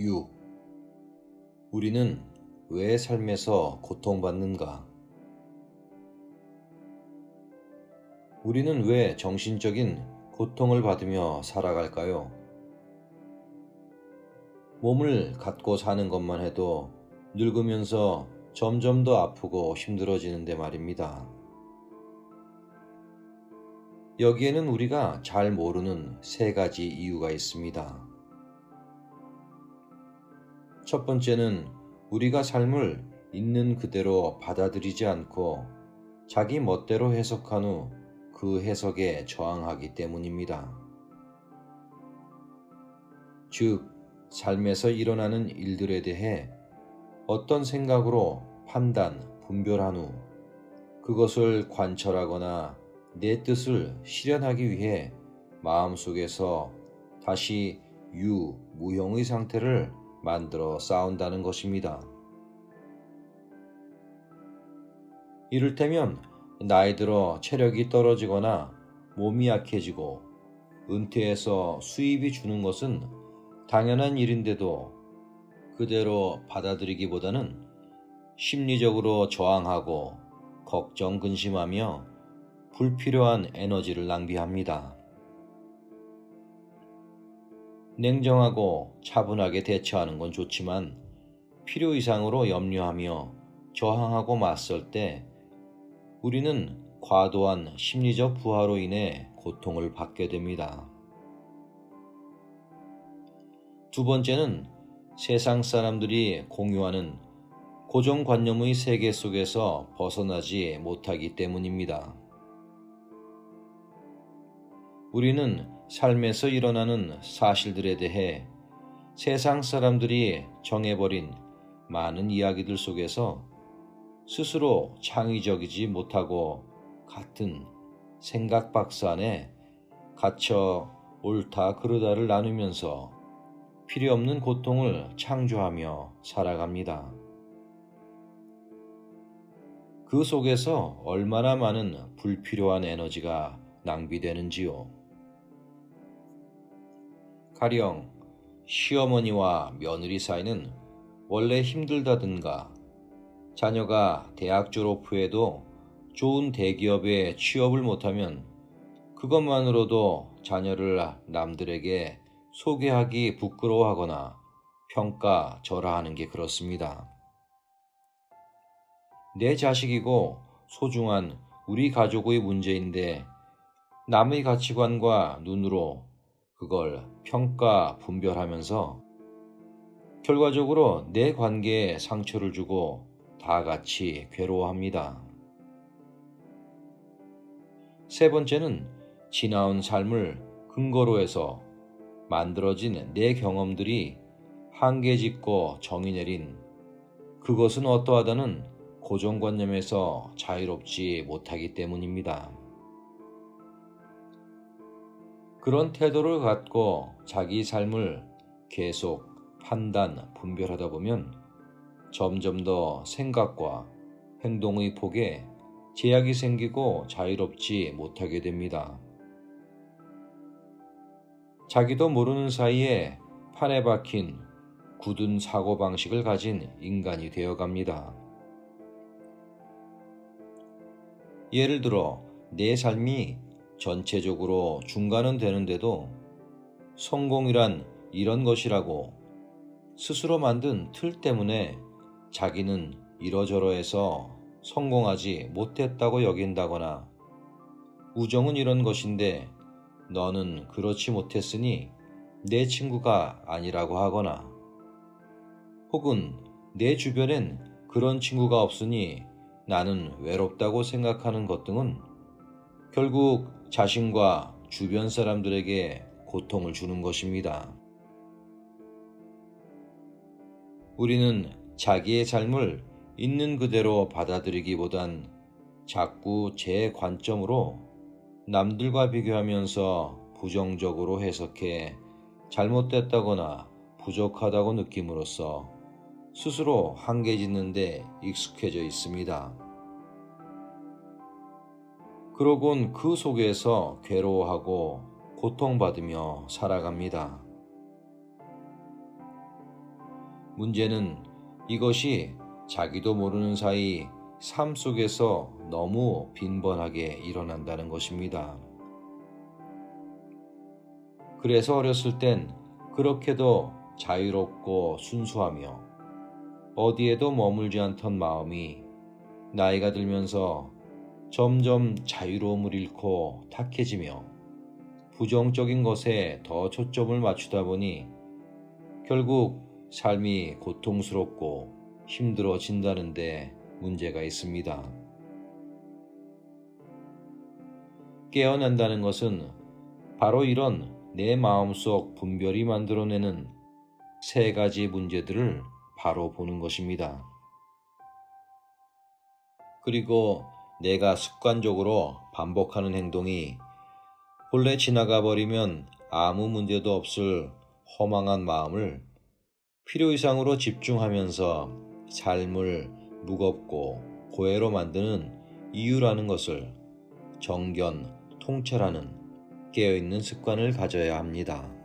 6. 우리는 왜 삶에서 고통받는가? 우리는 왜 정신적인 고통을 받으며 살아갈까요? 몸을 갖고 사는 것만 해도 늙으면서 점점 더 아프고 힘들어지는데 말입니다. 여기에는 우리가 잘 모르는 세 가지 이유가 있습니다. 첫 번째는 우리가 삶을 있는 그대로 받아들이지 않고 자기 멋대로 해석한 후 그 해석에 저항하기 때문입니다. 즉, 삶에서 일어나는 일들에 대해 어떤 생각으로 판단, 분별한 후 그것을 관철하거나 내 뜻을 실현하기 위해 마음속에서 다시 유, 무형의 상태를 만들어 싸운다는 것입니다. 이를테면 나이 들어 체력이 떨어지거나 몸이 약해지고 은퇴해서 수입이 주는 것은 당연한 일인데도 그대로 받아들이기보다는 심리적으로 저항하고 걱정 근심하며 불필요한 에너지를 낭비합니다. 냉정하고 차분하게 대처하는 건 좋지만 필요 이상으로 염려하며 저항하고 맞설 때 우리는 과도한 심리적 부하로 인해 고통을 받게 됩니다. 두 번째는 세상 사람들이 공유하는 고정관념의 세계 속에서 벗어나지 못하기 때문입니다. 우리는 삶에서 일어나는 사실들에 대해 세상 사람들이 정해버린 많은 이야기들 속에서 스스로 창의적이지 못하고 같은 생각 박스 안에 갇혀 옳다 그르다를 나누면서 필요 없는 고통을 창조하며 살아갑니다. 그 속에서 얼마나 많은 불필요한 에너지가 낭비되는지요. 가령 시어머니와 며느리 사이는 원래 힘들다든가 자녀가 대학 졸업 후에도 좋은 대기업에 취업을 못하면 그것만으로도 자녀를 남들에게 소개하기 부끄러워하거나 평가 절하하는 게 그렇습니다. 내 자식이고 소중한 우리 가족의 문제인데 남의 가치관과 눈으로 그걸 평가 분별하면서 결과적으로 내 관계에 상처를 주고 다 같이 괴로워합니다. 세 번째는 지나온 삶을 근거로 해서 만들어진 내 경험들이 한계 짓고 정의 내린 그것은 어떠하다는 고정관념에서 자유롭지 못하기 때문입니다. 그런 태도를 갖고 자기 삶을 계속 판단, 분별하다 보면 점점 더 생각과 행동의 폭에 제약이 생기고 자유롭지 못하게 됩니다. 자기도 모르는 사이에 판에 박힌 굳은 사고방식을 가진 인간이 되어 갑니다. 예를 들어, 내 삶이 전체적으로 중간은 되는데도 성공이란 이런 것이라고 스스로 만든 틀 때문에 자기는 이러저러해서 성공하지 못했다고 여긴다거나 우정은 이런 것인데 너는 그렇지 못했으니 내 친구가 아니라고 하거나 혹은 내 주변엔 그런 친구가 없으니 나는 외롭다고 생각하는 것 등은 결국 자신과 주변 사람들에게 고통을 주는 것입니다. 우리는 자기의 삶을 있는 그대로 받아들이기보단 자꾸 제 관점으로 남들과 비교하면서 부정적으로 해석해 잘못됐다거나 부족하다고 느낌으로써 스스로 한계 짓는데 익숙해져 있습니다. 그러곤 그 속에서 괴로워하고 고통받으며 살아갑니다. 문제는 이것이 자기도 모르는 사이 삶 속에서 너무 빈번하게 일어난다는 것입니다. 그래서 어렸을 땐 그렇게도 자유롭고 순수하며 어디에도 머물지 않던 마음이 나이가 들면서 점점 자유로움을 잃고 탁해지며 부정적인 것에 더 초점을 맞추다 보니 결국 삶이 고통스럽고 힘들어진다는데 문제가 있습니다. 깨어난다는 것은 바로 이런 내 마음속 분별이 만들어내는 세 가지 문제들을 바로 보는 것입니다. 그리고 내가 습관적으로 반복하는 행동이 본래 지나가 버리면 아무 문제도 없을 허망한 마음을 필요 이상으로 집중하면서 삶을 무겁고 고해로 만드는 이유라는 것을 정견, 통찰하는 깨어있는 습관을 가져야 합니다.